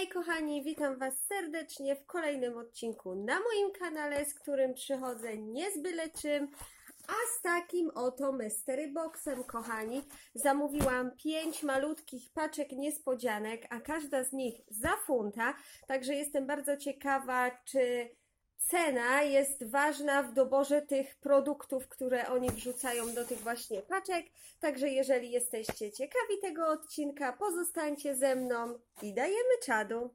Hej kochani, witam Was serdecznie w kolejnym odcinku na moim kanale, z którym przychodzę nie z byle czym, a z takim oto mystery boxem, kochani. Zamówiłam pięć malutkich paczek niespodzianek, a każda z nich za funta, także jestem bardzo ciekawa, czy cena jest ważna w doborze tych produktów, które oni wrzucają do tych właśnie paczek. Także jeżeli jesteście ciekawi tego odcinka, pozostańcie ze mną i dajemy czadu.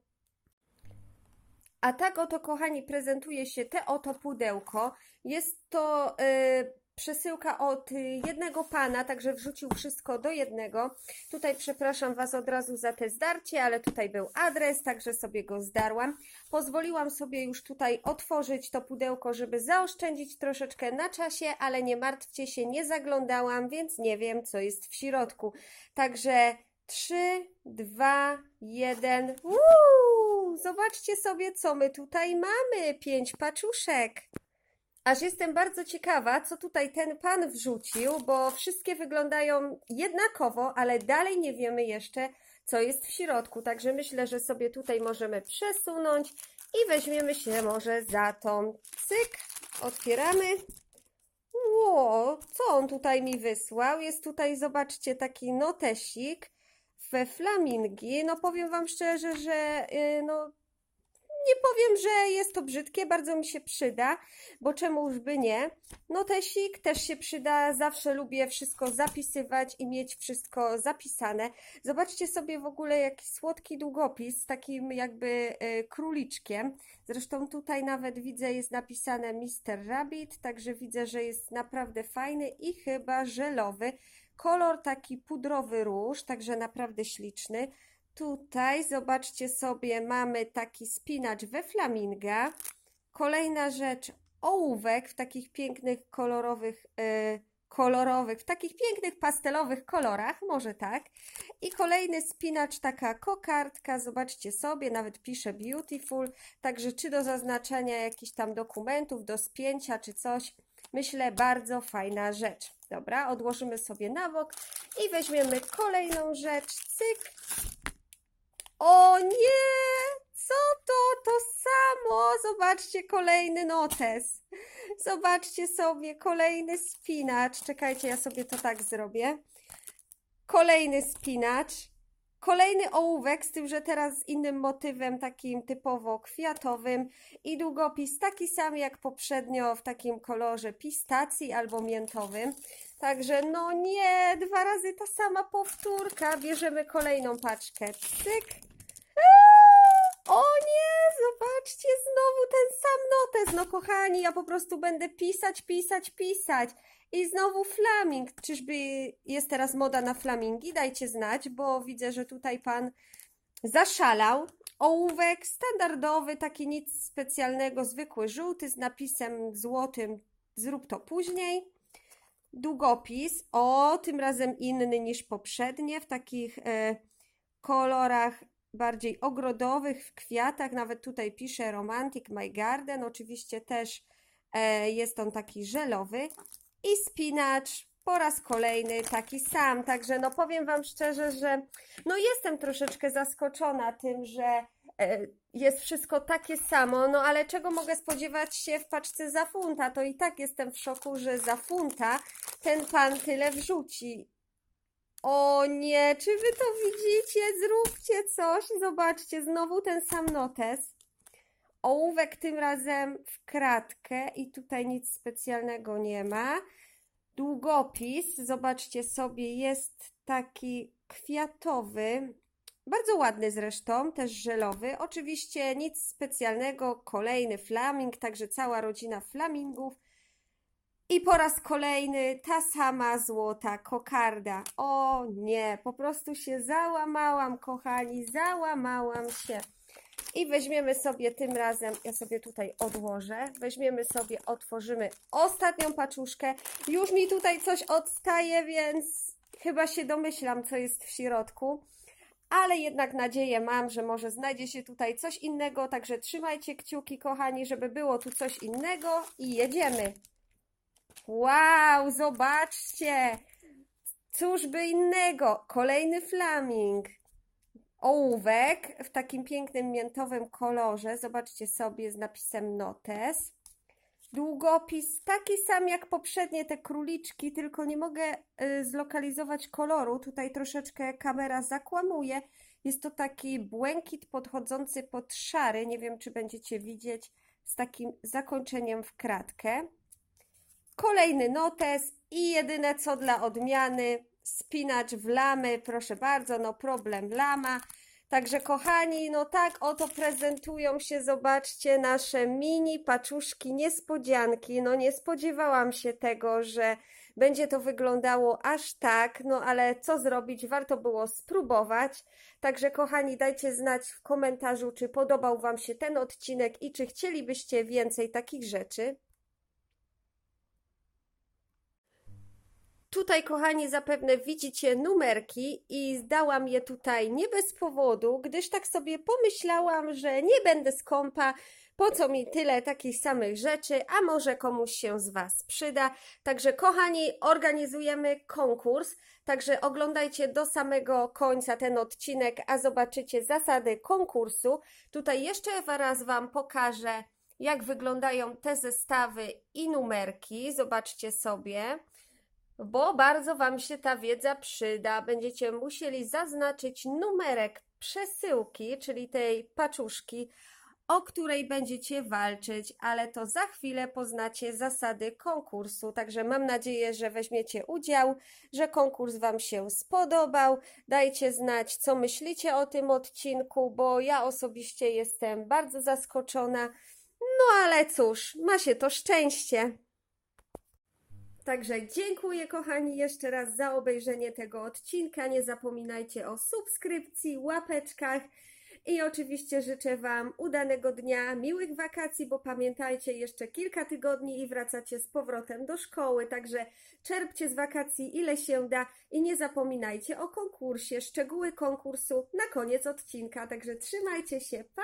A tak oto, kochani, prezentuje się te oto pudełko. Jest to y, przesyłka od jednego pana, także wrzucił wszystko do jednego. Tutaj przepraszam Was od razu za te zdarcie, ale tutaj był adres, także sobie go zdarłam. Pozwoliłam sobie już tutaj otworzyć to pudełko, żeby zaoszczędzić troszeczkę na czasie, ale nie martwcie się, nie zaglądałam, więc nie wiem, co jest w środku. Także 3, 2, 1. Uuu, zobaczcie sobie, co my tutaj mamy. Pięć paczuszek. Aż jestem bardzo ciekawa, co tutaj ten pan wrzucił, bo wszystkie wyglądają jednakowo, ale dalej nie wiemy jeszcze, co jest w środku. Także myślę, że sobie tutaj możemy przesunąć i weźmiemy się może za tą. Cyk, otwieramy. Ło, co on tutaj mi wysłał? Jest tutaj, zobaczcie, taki notesik we flamingi. No powiem Wam szczerze, że yy, no nie powiem, że jest to brzydkie, bardzo mi się przyda, bo czemu już by nie. Notesik też się przyda, zawsze lubię wszystko zapisywać i mieć wszystko zapisane. Zobaczcie sobie w ogóle jaki słodki długopis z takim jakby y, króliczkiem. Zresztą tutaj nawet widzę jest napisane Mr. Rabbit, także widzę, że jest naprawdę fajny i chyba żelowy. Kolor taki pudrowy róż, także naprawdę śliczny. Tutaj zobaczcie sobie, mamy taki spinacz we flaminga. Kolejna rzecz, ołówek w takich pięknych, kolorowych, yy, kolorowych, w takich pięknych, pastelowych kolorach, może tak. I kolejny spinacz, taka kokardka, zobaczcie sobie, nawet pisze beautiful, także czy do zaznaczenia jakichś tam dokumentów, do spięcia czy coś. Myślę, bardzo fajna rzecz. Dobra, odłożymy sobie na bok i weźmiemy kolejną rzecz. Cyk, o nie! Co to? To samo! Zobaczcie, kolejny notes. Zobaczcie sobie, kolejny spinacz. Czekajcie, ja sobie to tak zrobię. Kolejny spinacz. Kolejny ołówek, z tym, że teraz z innym motywem, takim typowo kwiatowym i długopis taki sam jak poprzednio w takim kolorze pistacji albo miętowym. Także no nie, dwa razy ta sama powtórka. Bierzemy kolejną paczkę. Cyk. O nie, zobaczcie, znowu ten sam notes. No kochani, ja po prostu będę pisać, pisać, pisać. I znowu flaming. Czyżby jest teraz moda na flamingi? Dajcie znać, bo widzę, że tutaj pan zaszalał. Ołówek standardowy, taki nic specjalnego, zwykły żółty z napisem złotym. Zrób to później. Długopis, o, tym razem inny niż poprzednie, w takich e, kolorach bardziej ogrodowych, w kwiatach. Nawet tutaj pisze Romantic My Garden. Oczywiście też e, jest on taki żelowy. I spinacz po raz kolejny taki sam. Także no powiem Wam szczerze, że no jestem troszeczkę zaskoczona tym, że e, jest wszystko takie samo, no ale czego mogę spodziewać się w paczce za funta? To i tak jestem w szoku, że za funta ten pan tyle wrzuci. O nie, czy wy to widzicie? Zróbcie coś. Zobaczcie, znowu ten sam notes. Ołówek tym razem w kratkę i tutaj nic specjalnego nie ma. Długopis, zobaczcie sobie, jest taki kwiatowy, bardzo ładny zresztą, też żelowy. Oczywiście nic specjalnego, kolejny flaming, także cała rodzina flamingów. I po raz kolejny ta sama złota kokarda. O nie, po prostu się załamałam, kochani, załamałam się. I weźmiemy sobie tym razem, ja sobie tutaj odłożę, weźmiemy sobie, otworzymy ostatnią paczuszkę. Już mi tutaj coś odstaje, więc chyba się domyślam, co jest w środku. Ale jednak nadzieję mam, że może znajdzie się tutaj coś innego, także trzymajcie kciuki, kochani, żeby było tu coś innego i jedziemy. Wow, zobaczcie! Cóż by innego? Kolejny flaming. ołówek w takim pięknym miętowym kolorze. Zobaczcie sobie z napisem notes. Długopis taki sam jak poprzednie te króliczki, tylko nie mogę y, zlokalizować koloru. Tutaj troszeczkę kamera zakłamuje. Jest to taki błękit podchodzący pod szary. Nie wiem, czy będziecie widzieć z takim zakończeniem w kratkę. Kolejny notes i jedyne co dla odmiany spinacz w lamy, proszę bardzo, no problem lama. Także kochani, no tak oto prezentują się, zobaczcie, nasze mini paczuszki niespodzianki. No nie spodziewałam się tego, że będzie to wyglądało aż tak, no ale co zrobić, warto było spróbować. Także kochani, dajcie znać w komentarzu, czy podobał Wam się ten odcinek i czy chcielibyście więcej takich rzeczy. Tutaj, kochani, zapewne widzicie numerki i zdałam je tutaj nie bez powodu, gdyż tak sobie pomyślałam, że nie będę skąpa, po co mi tyle takich samych rzeczy, a może komuś się z Was przyda. Także, kochani, organizujemy konkurs, także oglądajcie do samego końca ten odcinek, a zobaczycie zasady konkursu. Tutaj jeszcze raz Wam pokażę, jak wyglądają te zestawy i numerki. Zobaczcie sobie bo bardzo Wam się ta wiedza przyda. Będziecie musieli zaznaczyć numerek przesyłki, czyli tej paczuszki, o której będziecie walczyć, ale to za chwilę poznacie zasady konkursu. Także mam nadzieję, że weźmiecie udział, że konkurs Wam się spodobał. Dajcie znać, co myślicie o tym odcinku, bo ja osobiście jestem bardzo zaskoczona. No ale cóż, ma się to szczęście. Także dziękuję kochani jeszcze raz za obejrzenie tego odcinka. Nie zapominajcie o subskrypcji, łapeczkach i oczywiście życzę Wam udanego dnia, miłych wakacji, bo pamiętajcie, jeszcze kilka tygodni i wracacie z powrotem do szkoły, także czerpcie z wakacji ile się da i nie zapominajcie o konkursie, szczegóły konkursu na koniec odcinka, także trzymajcie się, pa!